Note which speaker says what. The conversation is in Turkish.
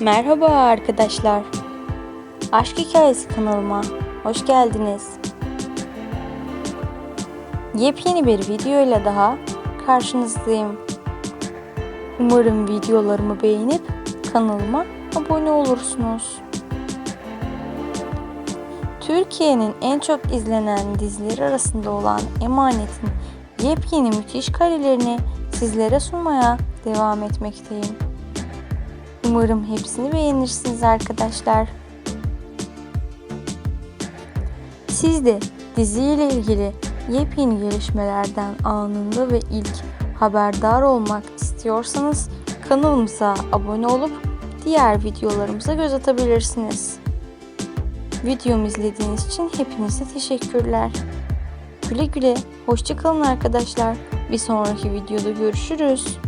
Speaker 1: Merhaba arkadaşlar. Aşk Hikayesi kanalıma hoş geldiniz. Yepyeni bir video ile daha karşınızdayım. Umarım videolarımı beğenip kanalıma abone olursunuz. Türkiye'nin en çok izlenen dizileri arasında olan Emanet'in yepyeni müthiş karelerini sizlere sunmaya devam etmekteyim. Umarım hepsini beğenirsiniz arkadaşlar. Siz de diziyle ilgili yepyeni gelişmelerden anında ve ilk haberdar olmak istiyorsanız kanalımıza abone olup diğer videolarımıza göz atabilirsiniz. Videomu izlediğiniz için hepinize teşekkürler. Güle güle, hoşçakalın arkadaşlar. Bir sonraki videoda görüşürüz.